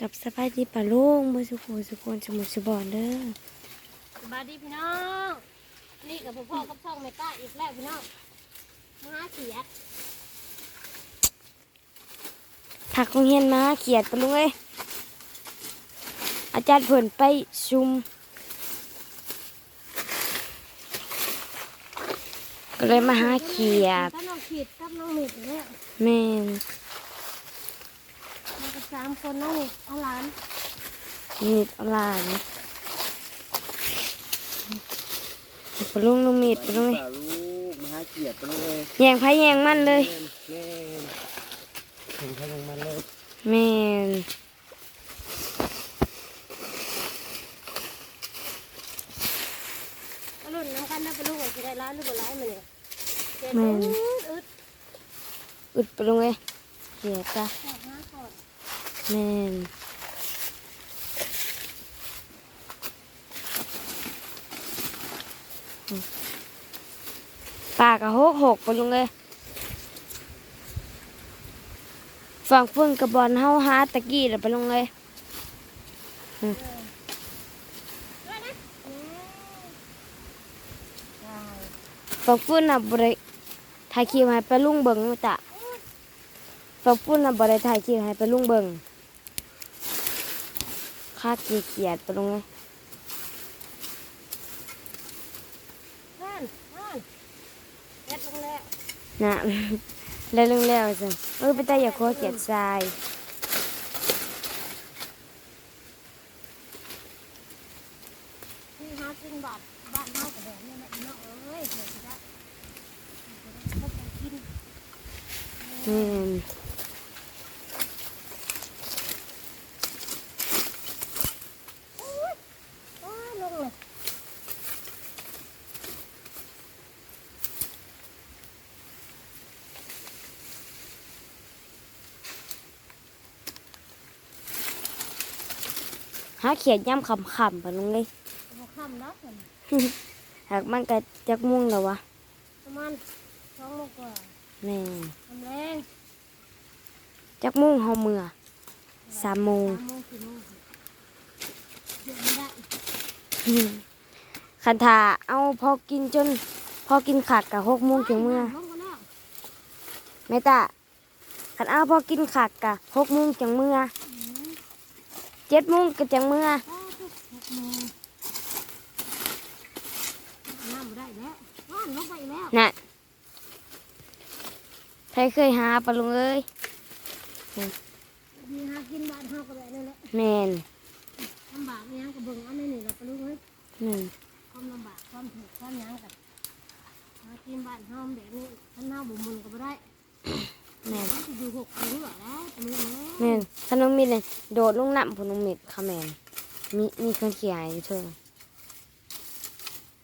กับสบายดีป่าลุงมือสุโขสุโคนสมุทรสบอนเด้อสบายดีพี่น้อง นี่กับพ่อกับช่องเมตาอีกแล้วพี่น้องมาหาเขียดผักของเฮียนมาเขียดป่าลุงเอ้ยอาจารย์เพิ่นไปชุมก็เลยมาหาเขียดกับน้องขีดกับน้องหมิดเนี่ยแม่นมากัน สามคนน้องหมิดเอาหลานมีดเอาหลานป่าลุงน้องมีดป่าลุงเอ้ยป่าลูกมาหาเกียรติไปเลยแยงไผแยงมันเลยแม่ถึงพลังมาเลยแม่นเอารุ่นน้ำกันนะเป็นลูกจะได้ร้านหรือบ่ร้านมาเนี่ยเจ็ดแม่นอึดอึดป่าลุงเอ้ยเขียดจ้ะ แม่นปากกะหกหกไปลุงเลยฝั่งฝุ่นกับบอลเฮาหาตะกี้แล้วไปลุงเลยฝั่งฝุ่นน่ะบริถ่ายคลิปให้ไปลุงเบิงมาจ้ะฝั่งฝุ่นน่ะบริถ่ายคลิปให้ไปลุงเบิง ค่ากี่เกียดไปลุงเลยนั่นนั่นเอ็ดลงแล้วน่ะแล้วเรื่องแล้วสิเออไปแต่อย่าโคเกียดทราย ที่หากินบาทบ้านเฮากับแบบนี้แหละพี่น้องเอ้ยเดี๋ยวจะได้เดี๋ยวจะได้พบกันกิน แม่น ว้าลงเลย หาเขียดย่ำขำๆไปลุงเลยบอค่ำแล้วกันหากมันก็จักมุ่งแล้ววะประมาณสองโมงกว่าแม่ทำแรงจักมุ่งเฮาเมื่อสามโมงสามโมงสี่โมงเดี๋ยวไม่ได้คันทาเอาพอกินจน พอกินขักกับหกโมงถึงเมื่อลงกันแล้วแม่ตาคันเอาพอกินขักกับหกโมงจังเมื่ออืม เจ็ดโมงก็จังเมื่ออ้าวทุกหกโมงน้ำไม่ได้แล้วว่านลงไปอีกแล้วน่ะใครเคยหาปะลุงเอ้ยมีหากินบ้านเฮาก็แบบนี้แหละแม่นลำบากอิหยังก็เบิ่งเอันนี้นี่เราไปรู้เฮ้ยหนึ่งความลำบากความถูกข์ความหยังกันหากินบ้านเฮาแบบนี้ท่านเฮาบุมุนก็บ่ได้ แม่นมันสิอยู่หกปีหรอแล้วไปรู้เอ้ยแม่นขนมมิดเลยโดดลงน้ำพนมมิดค่ะแม่นมีมีเครื่องเขียนอยู่เชิง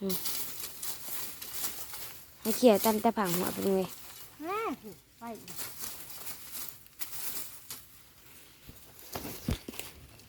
อืมให้เขียนตามแต่ผังหัวไปเลยแม่ไป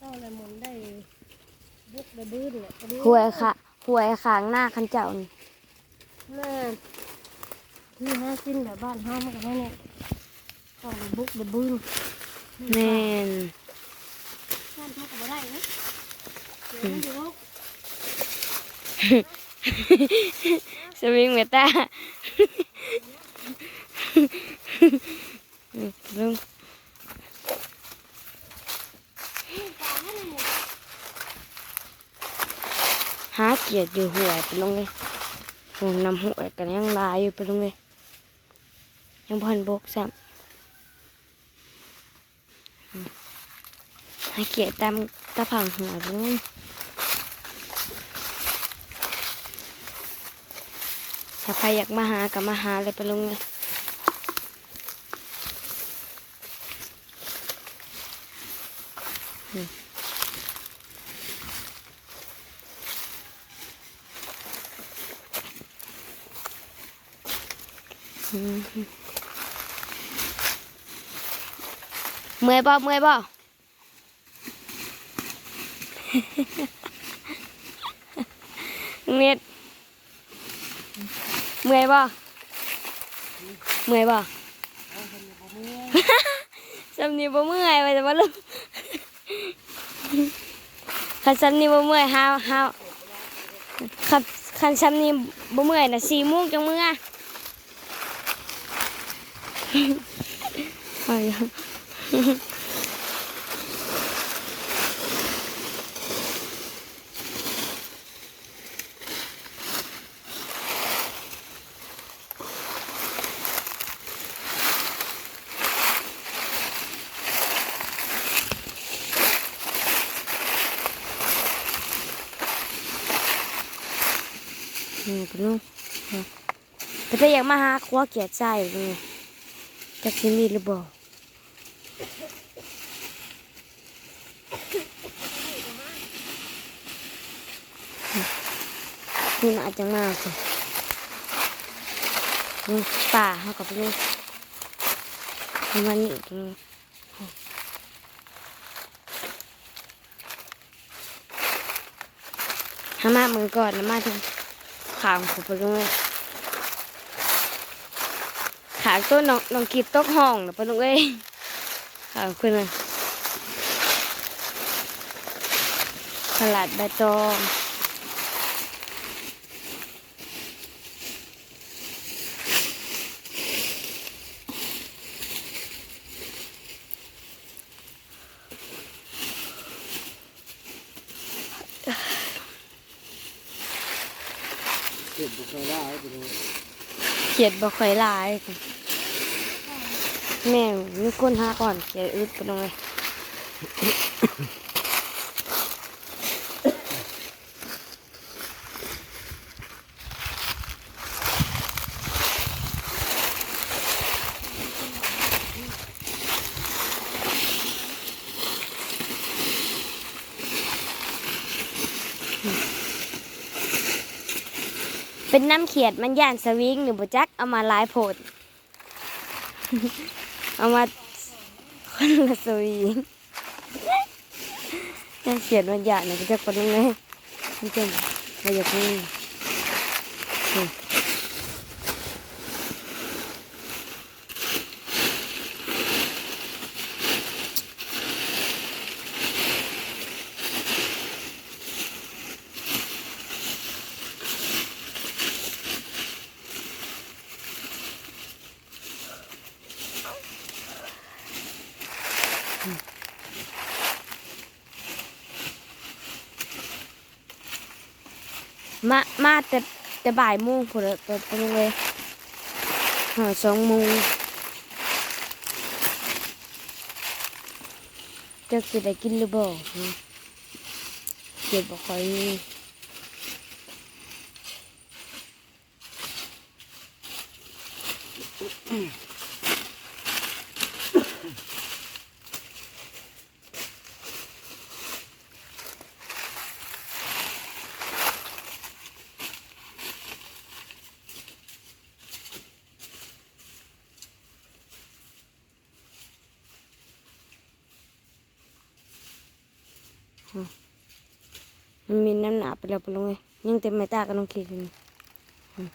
ก็เลยหมุนได้บุกได้บื้อเนี่ยไปรู้หวยค่ะหวยขางหน้าคันเจ้านี่แม่ที่หากินแบบบ้านเฮามันก็ได้เนี่ย ต้องบุกได้บื้อแม่นบ้านเฮาก็บ่ได้นะเดี๋ยวมันอยู่สวิงเมตาลุงนี่ปลาให้หมดหาเกียร์อยู่หัวไปลงเลยหงนำหัวกันยังลายอยู่ไปลงเลยยังพันบกซ้ำ หาเกียตามตะผังหัวไปลงถ้าใครอยากมาหากับมาหาเลยไปลงเลยอืมอืม เมื่อยบ่เมื่อยบ่เน็ตเมื่อยบ่เมื่อยบ่สำนีบ่เมื่อยไปแต่ว่าลูกคันซ้ำนี้บ่เมื่อยห้าวห้าวคันคันซ้ำนี้บ่เมื่อยน่ะสี่โมงจังเมื่อ นี่ปลุงแต่ถ้าอยากมาหาครัวเกียรติใจเลยจะกินมีหรือเปล่า นี่น่าจจะมาสิป่าเขากับนี่มันนี่ตรงนี้ามามือก่อนนะมาถึงขางผมไปเลยขางต้นน้องน้องกีบตกห้องนะปะลุงเอ้ยขางขึ้นเลยตลาดใบตอง เก็บบุกไปได้ไปดูเขียดบ่ค่อยหลายค่ะแม่มีคนหาก่อนเขียดอึดไปหน่อย เป็นน้ำเขียดมันย่านสวิงหรือบุจักเอามาลายโพดเอามาคนละสวิงน้ำเขียดมันย่านนะบุจักปนนั้นเลยมันเป็นมาจากนี่ มา มาแต่แต่บ่ายโมงพอละแต่เป็นยังไงหาสองโมงจะจะได้กินหรือเปล่าเก็บบ่ค่อยมี มันมีน้ำหนาไปแล้วไปลงเลยยังเต็มไม่ตาก็ต้องคิดเลยอืม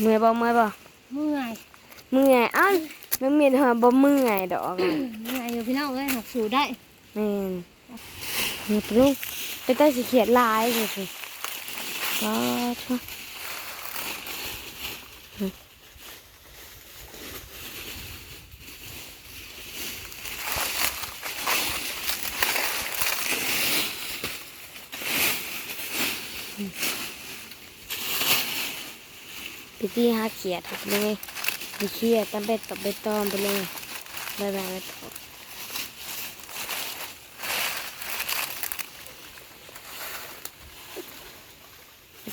เมื่อยบ่เมื่อยบ่ เมื่อยเมื่อยอ้าวน้ำเมียนหัวบ่เมื่อยดอกอะเมื่อยอยู่พี่น้องเอ้ยหักสูได้แม่นนี่ปลุกไปใต้สีเขียดลายเลยสิว้าวช่ะ ไปที่หาเขียดครับเลยไปเขียดตะเบ็ดกับใบตองไปเลยบายบายไปถอด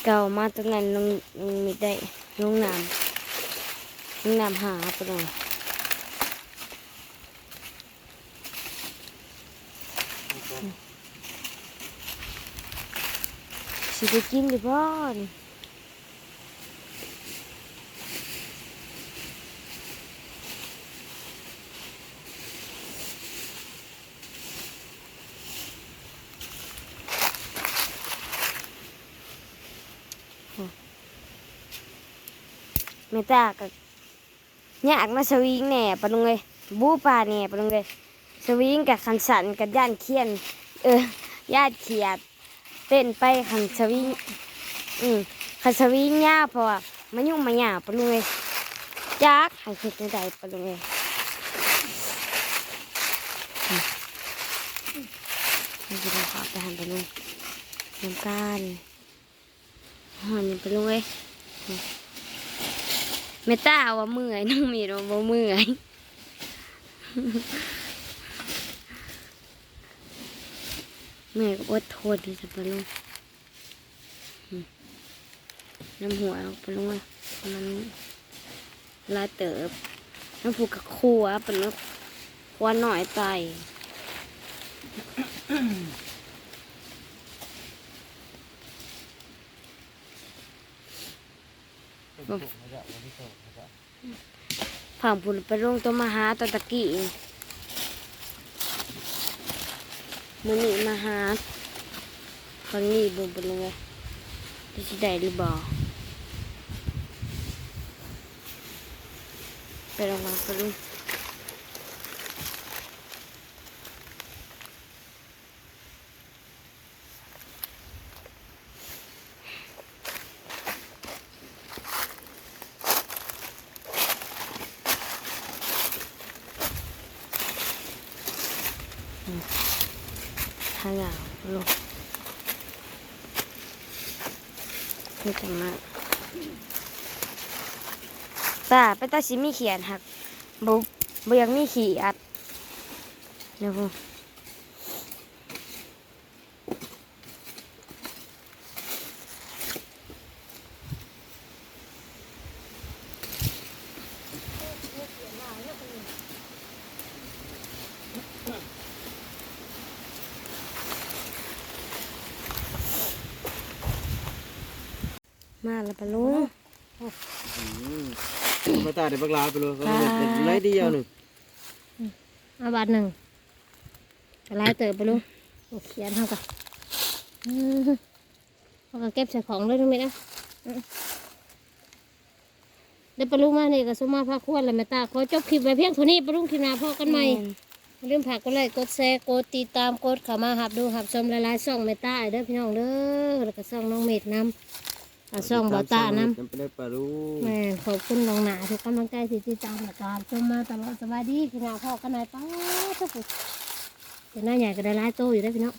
เก่ามาตรงนั้นลงลงมีได้ลงน้ำลงน้ำหาไปเลยสิไปกินดิพ่อนี่ เมตากับยากนะสวิงแหน่ปะลุงเลยบูปลาแหน่ปะลุงเลยสวิงกับขันสันกับย่านเคียน เออย่านเขียด เต้นไปขันสวิงอืมขันสวิงยาเพราะว่ามันยุ่งมาหยาปะลุงเลยจักให้คิดในใจปะลุงเลยอืมนี่คือเราขอไปหันปะลุงน้ำการหอนปะลุงเลย เมตาว่าเมื่อยน้องมีเราบ่เมื่อยเมื่อยก็อดทนที่จะไปลงน้ำหัวเอาไปลงมันลายเติบน้ำผูกกับครัวเป็นครัวหน่อยไต ฝั่งผุนไปลงตัวมาหาตะตะกี้มันนี่มาหาคนนี้บุบไปลงเลยจะสิได้หรือบ่ไปลงมาไปลงทางอ่าวลง นี่จังมากตาไปตาสิมีเขียนหักบุบอยากมีขีอัดเดี๋ยวพู มาแล้วปะลุงมาตาเดี๋ยวบักลาไปเลยก็เลยเป็นไรเดียวหนึ่งเอาบาทหนึ่งกระไรเติบไปลุงเอาเขียนเท่ากันอืมเขาก็เก็บใส่ของเลยทุกเม็ดนะอืมเดี๋ยวปลุงมาเนี่ยก็สมมาพาควรเลยแม่ตาขอจบคลิปไว้เพียงเท่านี้ปลุงคลิปหน้าพอกันใหม่อย่าลืมฝากกดไลค์กดแชร์กดติดตามกดเข้ามาหับดูหับชมหลายๆช่องเมตาเด้อพี่น้องเด้อแล้วก็ช่องน้องเมดนำ อ่าช่องบอตานำไปได้ปลาลูำแม่ขอบคุณน้องหนาทุกกำลังใจที่ติดตามและการชมมาตลอดสบายดีพี่น้องพ่อกันหน่อยป้าทุกคนเป็นหน้าใหญ่ก็ได้หลายโตอยู่ได้อพี่น้อง